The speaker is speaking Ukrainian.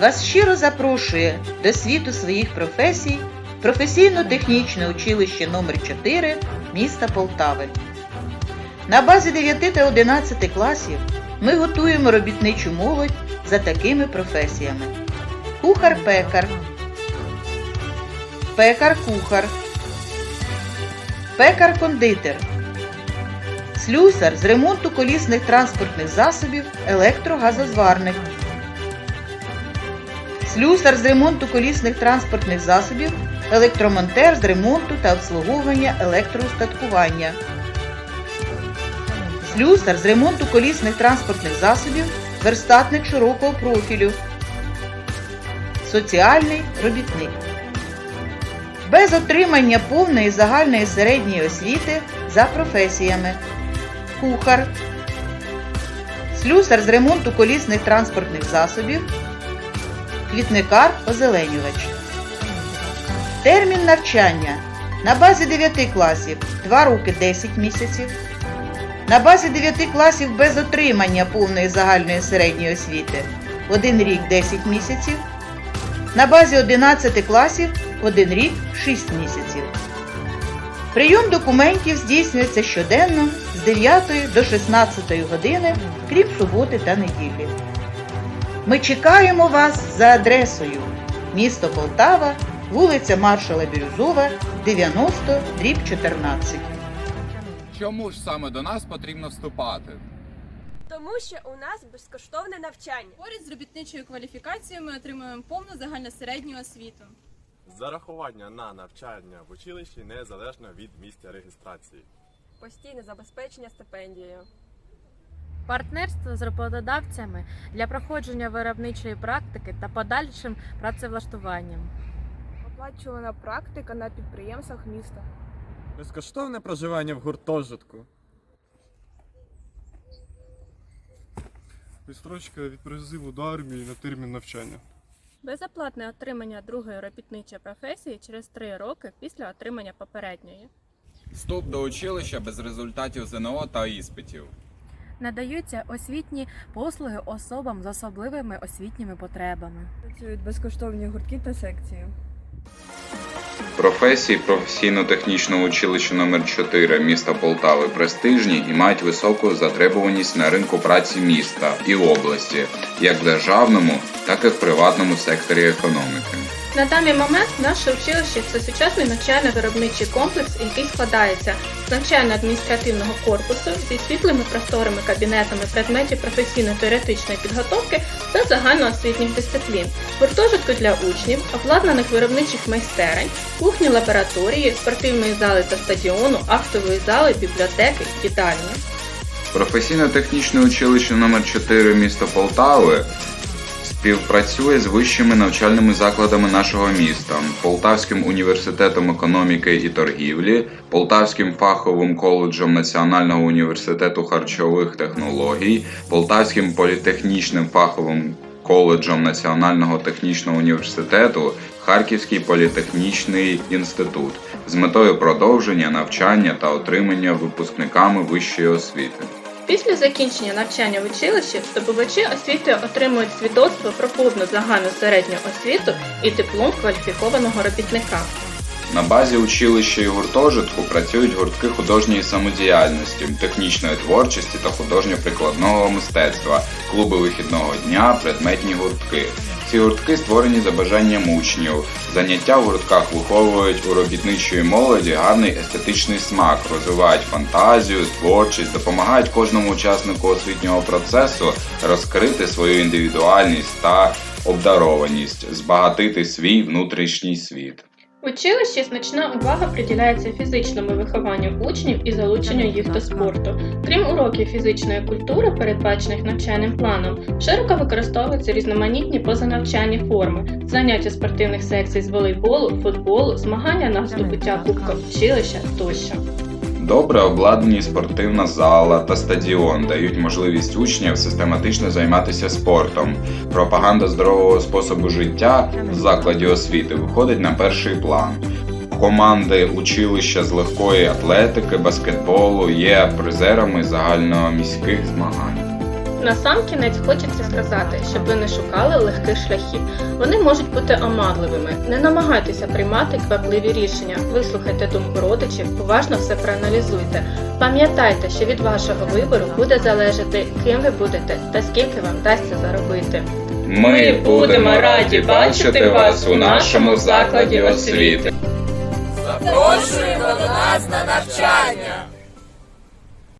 вас щиро запрошує до світу своїх професій професійно-технічне училище номер 4 міста Полтави. На базі 9 та 11 класів ми готуємо робітничу молодь за такими професіями: кухар-пекар, пекар-кухар, пекар-кондитер, слюсар з ремонту колісних транспортних засобів, електрогазозварник, слюсар з ремонту колісних транспортних засобів, електромонтер з ремонту та обслуговування електроустаткування. Слюсар з ремонту колісних транспортних засобів, верстатник широкого профілю, соціальний робітник. Без отримання повної загальної середньої освіти за професіями кухар, слюсар з ремонту колісних транспортних засобів, квітникар озеленювач. Термін навчання на базі 9 класів 2 роки 10 місяців. На базі 9 класів без отримання повної загальної середньої освіти 1 рік 10 місяців. На базі 11 класів 1 рік 6 місяців. Прийом документів здійснюється щоденно з 9 до 16 години, крім суботи та неділі. Ми чекаємо вас за адресою місто Полтава, вулиця Маршала Бірюзова, 90, дріб 14. Чому ж саме до нас потрібно вступати? Тому що у нас безкоштовне навчання. Поряд з робітничою кваліфікацією ми отримуємо повну загальносередню освіту. Зарахування на навчання в училищі незалежно від місця реєстрації. Постійне забезпечення стипендією. Партнерство з роботодавцями для проходження виробничої практики та подальшим працевлаштуванням. Оплачувана практика на підприємствах міста. Безкоштовне проживання в гуртожитку. Відстрочка від призиву до армії на термін навчання. Безоплатне отримання другої робітничої професії через три роки після отримання попередньої. Вступ до училища без результатів ЗНО та іспитів. Надаються освітні послуги особам з особливими освітніми потребами. Працюють безкоштовні гуртки та секції. Професії професійно-технічного училища номер 4 міста Полтави престижні і мають високу затребуваність на ринку праці міста і області, як в державному, так і в приватному секторі економіки. На даний момент наше училище це сучасний навчально-виробничий комплекс, який складається з навчально-адміністративного корпусу зі світлими просторими кабінетами предметів професійно-теоретичної підготовки та загальноосвітніх дисциплін, гуртожитку для учнів, обладнаних виробничих майстерень, кухні лабораторії, спортивної зали та стадіону, актової зали, бібліотеки, їдальні. Професійно-технічне училище номер 4 міста Полтави співпрацює з вищими навчальними закладами нашого міста, Полтавським університетом економіки і торгівлі, Полтавським фаховим коледжем Національного університету харчових технологій, Полтавським політехнічним фаховим коледжем Національного технічного університету, Харківський політехнічний інститут з метою продовження навчання та отримання випускниками вищої освіти. Після закінчення навчання в училищі здобувачі освіти отримують свідоцтво про повну загальну середню освіту і диплом кваліфікованого робітника. На базі училища і гуртожитку працюють гуртки художньої самодіяльності, технічної творчості та художньо-прикладного мистецтва, клуби вихідного дня, предметні гуртки. Ці гуртки створені за бажанням учнів. Заняття в гуртках виховують у робітничої молоді гарний естетичний смак, розвивають фантазію, творчість, допомагають кожному учаснику освітнього процесу розкрити свою індивідуальність та обдарованість, збагатити свій внутрішній світ. В училищі значна увага приділяється фізичному вихованню учнів і залученню їх до спорту. Крім уроків фізичної культури, передбачених навчальним планом, широко використовуються різноманітні позанавчальні форми, заняття спортивних секцій з волейболу, футболу, змагання на здобуття кубка училища тощо. Добре обладнані спортивна зала та стадіон дають можливість учнів систематично займатися спортом. Пропаганда здорового способу життя в закладі освіти виходить на перший план. Команди училища з легкої атлетики, баскетболу є призерами загальноміських змагань. На сам кінець хочеться сказати, щоб ви не шукали легких шляхів. Вони можуть бути оманливими. Не намагайтеся приймати квапливі рішення. Вислухайте думку родичів, уважно все проаналізуйте. Пам'ятайте, що від вашого вибору буде залежати, ким ви будете та скільки вам вдасться заробити. Ми будемо раді бачити вас у нашому закладі освіти. Запрошуємо до нас на навчання!